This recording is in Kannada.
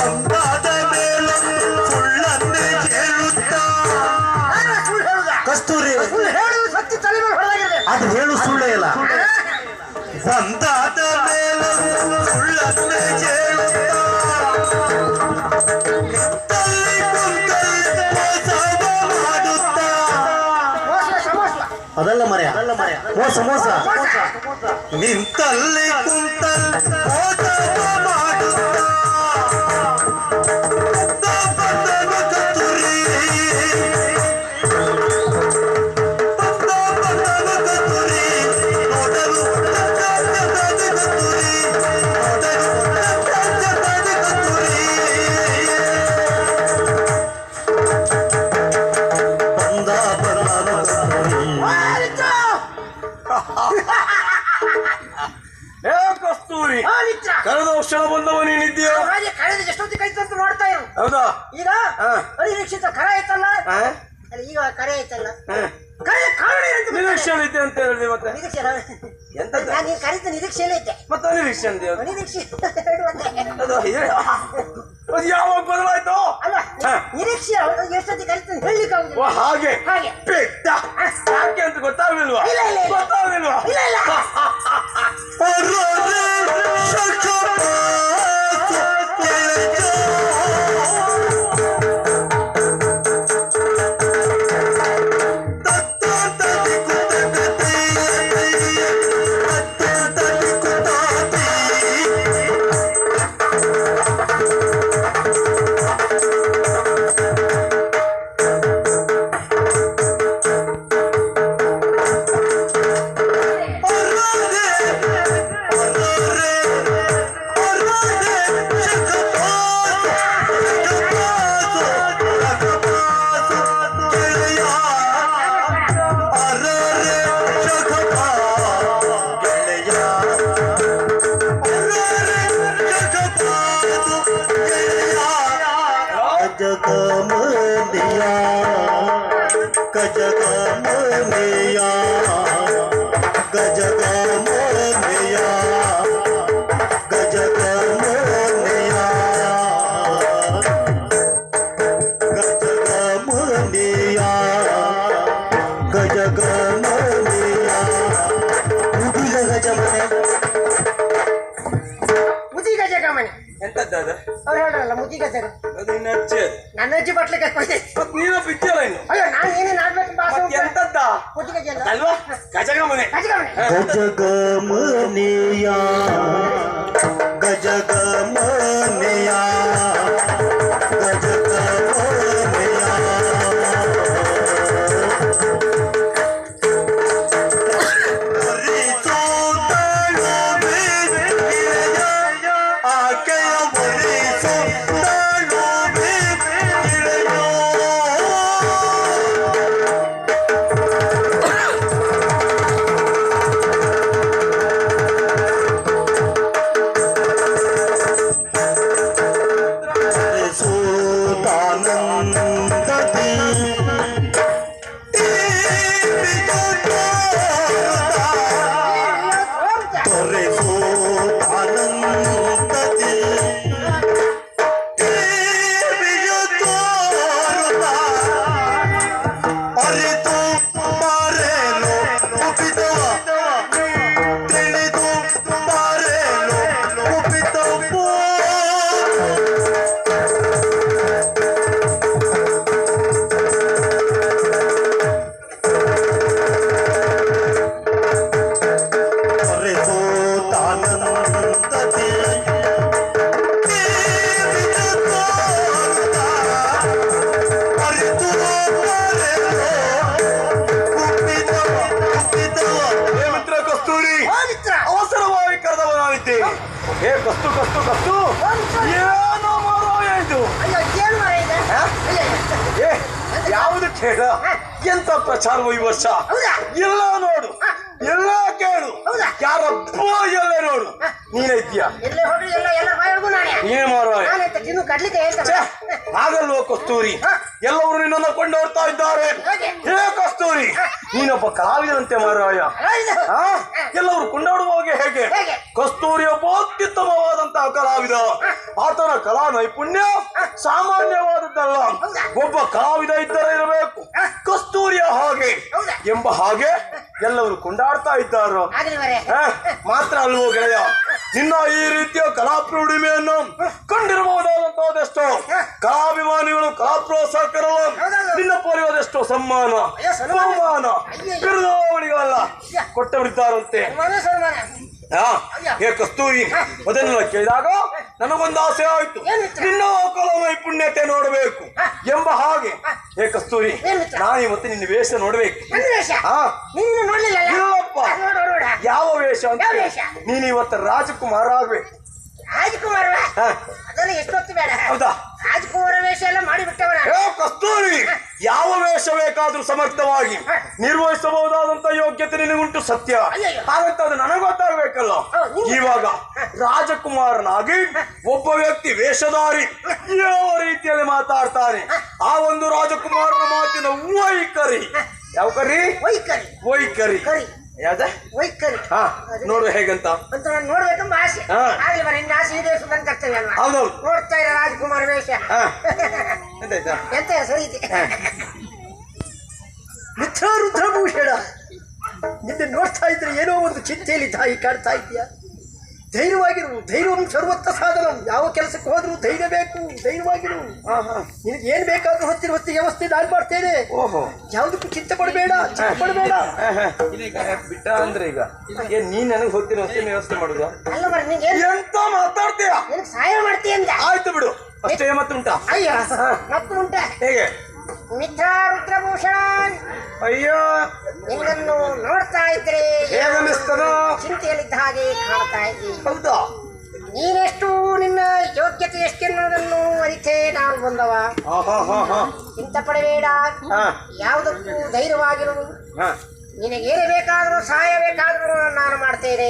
ಒಂದಾದ ಮೇಲೆ ಸುಳ್ಳನ್ನೇ ಹೇಳುತ್ತಾ? ಕಸ್ತೂರಿ. ಸತ್ಯ ತಲೆ ಮೇಲೆ ಅದು ಹೇಳು ಸುಳ್ಳೇ ಇಲ್ಲ ಒಂದಾದ ಮೇಲೆ ಸುಳ್ಳನ್ನೇ ಹೇಳುತ್ತಾ? ತಲ್ಲಿ ಕುಂತಲ್ಲಿ ಮೋಸವ ಮಾಡುತ್ತಾ? ಮೋಸ ಸಮೋಸ ಅದಲ್ಲ ಮರೆಯ. ಅದಲ್ಲ ಮರ್ಯ. ಮೋಸ ಮೋಸ. ನಿಂತಲ್ಲಿ ಏ ಕಸ್ತೂರಿ. ಕಳೆದ ವರ್ಷ ಬಂದವ ನೀನಿದ್ದೀಯ? ಹಾಗೆ ಕಳೆದ ಎಷ್ಟೊತ್ತಿಗೆ ಕೈ ಅಂತ ನೋಡ್ತಾ ಇರು. ಹೌದಾ? ಈಗ. ಅನಿರೀಕ್ಷಿತ ಕರೆ ಆಯ್ತಲ್ಲ ಆ? ಅಲ್ಲ ಈಗ ಕರೆ ಆಯ್ತಲ್ಲ. ಕರೆ ಕಾರಣ ಏನಂತ ನಿರೀಕ್ಷೆ ಇದ್ದೆ ಅಂತ ಹೇಳಿದೆ ಮತ್ತೆ? ನಿರೀಕ್ಷೆ ಎಂತ ನಾನು ನೀನು ಕರೀತ ನಿರೀಕ್ಷೆಯಲ್ಲೇ ಐತೆ ಮತ್ತೆ ನಿರೀಕ್ಷೆ ಅಂದ್ಯೋ? ನಿರೀಕ್ಷೆ ಅದು ಅದು ಯಾವಾಗ ಬದಲಾಯ್ತು? ಅಲ್ಲ. ನಿರೀಕ್ಷೆ ಎಷ್ಟೊತ್ತಿಗೆ ಕರಿತಾನೆ ಹೇಳಲಿಕ್ಕೆ ಹಾಗೆ. ಹಾಗೆ. ಗಜಗಮನಿಯಾ ಗಜಗಮನಿಯಾ ಗಜಗಮನಿಯಾ ಗಜಗಮನಿಯಾ ಗಜಗಮನಿಯಾ ಗಜಗಮನಿಯಾ ಮುಗಿಲ ಗಜಮನೆ ಮುದಿ ಗಜ ಮನೆ ಎಂತದ್ದು ಅದು ಅವ್ರು ಹೇಳ್ರಲ್ಲ ಮುದಿ ಗಜ ಅದು ನಿನ್ನ ಅಜ್ಜಿ ಅದು ನನ್ನ ಅಜ್ಜಿ ಬಟ್ಲಿಕ್ಕೆ ಕೊಯ್ದೆ ಮತ್ ನೀನು ಬಿದ್ದಿಲ್ಲ ಇನ್ನು ಅಯ್ಯೋ ನಾನು ಏನೇನು ಆಡ್ಬೇಕು ಭಾಷೆ ಮತ್ ಎಂತದ್ದ ಮುದಿ ಕಸ್ತು ಕಸ್ತು ಕಸ್ತು ಏನೋ ಮಾರಾಯ ಇದು? ಏನು ಏ ಯಾವುದು ಕೇಳ? ಎಂತ ಪ್ರಚಾರ ಈ ವರ್ಷ? ಇಲ್ಲ ಎಲ್ಲ ನೋಡು. ಎಲ್ಲ ಕೇಳು. ಹೌದಾ? ಯಾರ ಎಲ್ಲ ನೋಡು. ನೀನೇ ಇದ್ದೀಯ? ನೀನೇ. ಮಾರಾಯ ಹಾಗಲ್ವೋ ಕಸ್ತೂರಿ? ಎಲ್ಲವರು ನಿನ್ನನ್ನು ಕೊಂಡೋಗ್ತಾ ಇದ್ದಾರೆ? ಹೇ ಕಸ್ತೂರಿ ನೀನೊಬ್ಬ ಕಲಾವಿದಂತೆ ಮಾರಾಯ. ಹಾ? ಎಲ್ಲವರು ಕೊಂಡಾಡುವ ಹೇಗೆ? ಹೇಗೆ? ಕಸ್ತೂರಿ ಒಬ್ಬ ಅತ್ಯುತ್ತಮವಾದಂತಹ ಕಲಾವಿದ. ಆತನ ಕಲಾ ನೈಪುಣ್ಯ ಸಾಮಾನ್ಯವಾದದ್ದಲ್ಲ. ಒಬ್ಬ ಕಲಾವಿದ ಇದ್ದರೆ ಇರಬೇಕು. ಕಸ್ತೂರಿಯ ಹಾಗೆ ಎಂಬ ಹಾಗೆ ಎಲ್ಲರೂ ಕೊಂಡಾಡ್ತಾ ಇದ್ದಾರೋ. ಮಾತ್ರ ಅಲ್ವೋ ಗೆಳೆಯ? ನಿನ್ನ ಈ ರೀತಿಯ ಕಲಾ ಪ್ರೌಢಿಮೆಯನ್ನು ಕಂಡಿರಬಹುದಾದಂತಹದೆಷ್ಟೋ. ಕಲಾಭಿಮಾನಿಗಳು ಕಲಾ ಪ್ರೋತ್ಸಾಹಕರು. ನಿನ್ನ ಪಡೆಯುವುದೆಷ್ಟೋ ಸಮ್ಮಾನ. ಬಹುಮಾನ ಅಯ್ಯಯ್ಯೋ. ಬಿರುದಾವಣಿಗಳೆಲ್ಲ ಕೊಟ್ಟು ಬಿಡ್ತಾರಂತೆ ಹೇ ಕಸ್ತೂರಿ ಅದನ್ನೆಲ್ಲ ಕೇಳಿದಾಗ ನನಗೊಂದು ಆಸೆ ಆಯ್ತು? ನಿನ್ನ ಕಲ ನೈಪುಣ್ಯತೆ ನೋಡಬೇಕು ಎಂಬ ಹಾಗೆ. ಹೇ ಕಸ್ತೂರಿ? ನಾನು ಇವತ್ತು ನಿನ್ನ ವೇಷ ನೋಡ್ಬೇಕು. ನನ್ನ ವೇಷ? ಹಾ ನೀನು ನೋಡ್ಲಿಲ್ಲ ಇಲ್ಲಪ್ಪ. ನೋಡು ನೋಡ ಯಾವ ವೇಷ ಅಂತ ವೇಷ? ನೀನು ಇವತ್ತು ರಾಜಕುಮಾರ ಆಗ್ಬೇಕು. ರಾಜಕುಮಾರ? ಅದನ್ನ ಎಷ್ಟೊತ್ತು ಬೇಡ. ಹೌದಾ? ರಾಜಕುಮಾರ ವೇಷ ಎಲ್ಲ ಮಾಡಿಬಿಟ್ಟವನ? ಕಸ್ತೂರಿ ಯಾವ ವೇಷ ಬೇಕಾದ್ರೂ ಸಮರ್ಥವಾಗಿ ನಿರ್ವಹಿಸಬಹುದಾದಂತ ಯೋಗ್ಯತೆ ನಿನಗುಂಟು ಸತ್ಯ. ಹಾಗಂತ ಅದು ನನಗೆ. ಗೊತ್ತಾಗಬೇಕಲ್ಲ ಇವಾಗ ರಾಜಕುಮಾರನಾಗಿ ಒಬ್ಬ ವ್ಯಕ್ತಿ ವೇಷಧಾರಿ ಯಾವ ರೀತಿಯಲ್ಲಿ ಮಾತಾಡ್ತಾನೆ ಆ ಒಂದು ರಾಜಕುಮಾರನ ಮಾತಿನ ವೈಖರಿ. ಯಾವ ಕರಿ? ವೈಖರಿ. ವೈಖರಿ. ಕರಿ. ಯಾವ್ದ? ವೈಕರಿ ಹಾ ನೋಡು ಹೇಗಂತ? ಅಂತ ನಾನು ನೋಡ್ಬೇಕೆಂಬ ಆಸೆ. ಹಾ. ಆಗ್ಲಿ ಬರ ನಿನ್ನ ಆಸೆ ಈಡೇರಿಸುವುದನ್ನ ಕರ್ತವ್ಯ ಅಲ್ವಾ? ಹೌದೌದು ನೋಡ್ತಾ ಇರ ರಾಜಕುಮಾರ ವೇಷ. ಹಾ. ಎಂತಾಯ್ತಾ? ಎಂತ ಸರಿ ಮಿತ್ರ ರುದ್ರಭೂಷಣ. ನಿನ್ನೆ ನೋಡ್ತಾ ಇದ್ರೆ ಏನೋ ಒಂದು ಚಿಂತೆಯಲ್ಲಿ ತಾಯಿ ಕಾಡ್ತಾ ಇದೆಯಾ ಧೈರ್ಯವಾಗಿರು ಧೈರ್ಯಂ ಸರ್ವತ್ತ ಸಾಧನ. ಯಾವ ಕೆಲಸಕ್ಕೆ ಹೋದ್ರು ಧೈರ್ಯ ಬೇಕು ಧೈರ್ಯವಾಗಿರು. ಹಾ ಹಾ. ನಿನಗೆ ಏನ್ ಬೇಕಾದ್ರೂ ಹೊತ್ತಿನ ಹೊತ್ತಿಗೆ ವ್ಯವಸ್ಥೆ ನಾನು ಮಾಡ್ತೇನೆ. ಓಹೋ. ಯಾವುದಕ್ಕೂ ಚಿಂತೆ ಕೊಡಬೇಡ ಚಿಂತೆ ಪಡಬೇಡ. ಬಿಟ್ಟ ಅಂದ್ರೆ ಈಗ? ಏನ್ ನೀನ್ ನನಗೆ ಹೋಗ್ತೀನಿ ಹೊತ್ತಿನ ವ್ಯವಸ್ಥೆ ಮಾಡುದು? ಅಲ್ಲ ಬರ ನಿಂಗೆ ಎಂತ ಮಾತಾಡ್ತೀಯ? ನಿನಗೆ ಸಹಾಯ ಮಾಡ್ತೀಯ ಅಂತ ಆಯ್ತು ಬಿಡು. ಅಷ್ಟೇ ಮತ್ತುಂಟಾ ಅಯ್ಯ ಮತ್ತೆ ಉಂಟಾ. ಹೇಗೆ? ಮಿತ್ರ ರುದ್ರಭೂಷಣ್! ಅಯ್ಯೋ! ನಿನ್ನನ್ನು ನೋಡ್ತಾ ಇದ್ರೆ ಹೇಗನ್ನಿಸ್ತದ? ಚಿಂತೆಯಲ್ಲಿದ್ದ ಹಾಗೆ ಕಾಣ್ತಾ ಇದ್ದೀನಿ ಹೌದಾ? ನೀನೆಷ್ಟು ನಿನ್ನ ಯೋಗ್ಯತೆ ಎಷ್ಟೆನ್ನುವುದನ್ನು ಅರಿತೇ ನಾನು ಬಂದವ. ಚಿಂತ ಪಡಬೇಡ. ಯಾವುದಕ್ಕೂ ಧೈರ್ಯವಾಗಿರು. ಹಾ. ನಿನಗೇನು ಬೇಕಾದರೂ ಸಹಾಯ ಬೇಕಾದರೂ ನಾನು ಮಾಡ್ತೇನೆ.